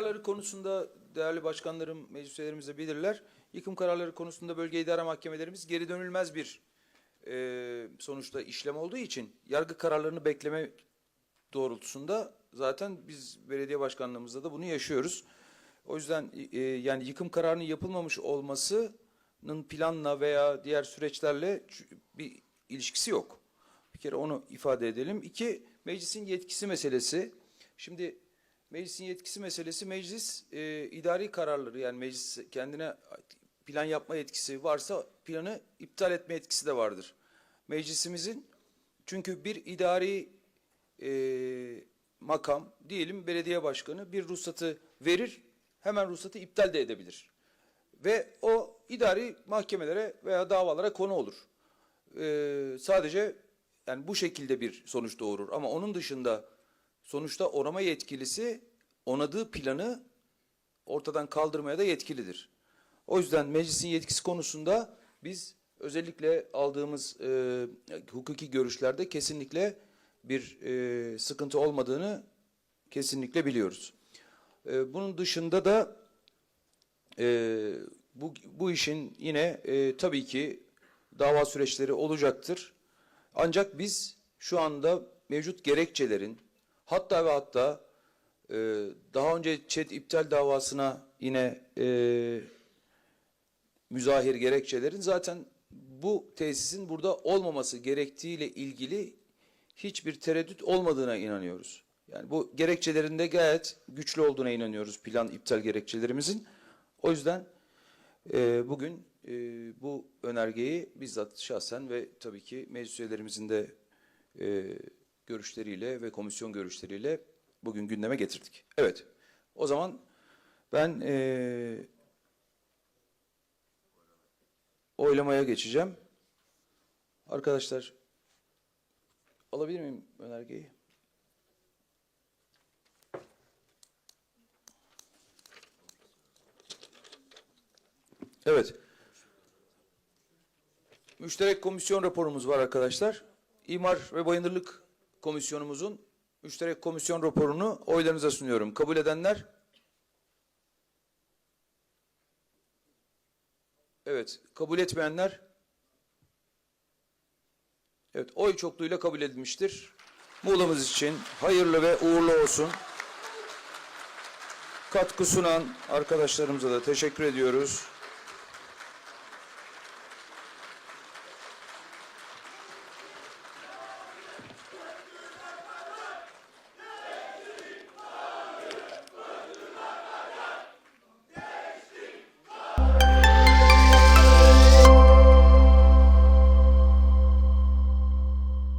kararları konusunda değerli başkanlarım, meclis üyelerimiz de bilirler. Yıkım kararları konusunda bölge idare mahkemelerimiz geri dönülmez bir e, sonuçta işlem olduğu için yargı kararlarını bekleme doğrultusunda zaten biz belediye başkanlığımızda da bunu yaşıyoruz. O yüzden e, yani yıkım kararının yapılmamış olmasının planla veya diğer süreçlerle bir ilişkisi yok. Bir kere onu ifade edelim. İki, meclisin yetkisi meselesi. Şimdi meclisin yetkisi meselesi meclis e, idari kararları yani meclis kendine plan yapma yetkisi varsa planı iptal etme yetkisi de vardır. Meclisimizin çünkü bir idari e, makam diyelim belediye başkanı bir ruhsatı verir hemen ruhsatı iptal de edebilir. Ve o idari mahkemelere veya davalara konu olur. Ee, sadece yani bu şekilde bir sonuç doğurur. Ama onun dışında sonuçta onama yetkilisi onadığı planı ortadan kaldırmaya da yetkilidir. O yüzden meclisin yetkisi konusunda biz özellikle aldığımız e, hukuki görüşlerde kesinlikle bir e, sıkıntı olmadığını kesinlikle biliyoruz. E, bunun dışında da e, bu, bu işin yine e, tabii ki dava süreçleri olacaktır. Ancak biz şu anda mevcut gerekçelerin hatta ve hatta e, daha önce ÇED iptal davasına yine e, müzahir gerekçelerin zaten bu tesisin burada olmaması gerektiğiyle ilgili hiçbir tereddüt olmadığına inanıyoruz. Yani bu gerekçelerinde gayet güçlü olduğuna inanıyoruz plan iptal gerekçelerimizin. O yüzden e, bugün e, bu önergeyi bizzat şahsen ve tabii ki meclis üyelerimizin de e, görüşleriyle ve komisyon görüşleriyle bugün gündeme getirdik. Evet, o zaman ben e, oylamaya geçeceğim. Arkadaşlar alabilir miyim önergeyi? Evet. Müşterek komisyon raporumuz var arkadaşlar. İmar ve Bayındırlık Komisyonumuzun müşterek komisyon raporunu oylarınıza sunuyorum. Kabul edenler? Evet. Kabul etmeyenler? Evet. Oy çokluğuyla kabul edilmiştir. Muğla'mız için hayırlı ve uğurlu olsun. Katkı sunan arkadaşlarımıza da teşekkür ediyoruz.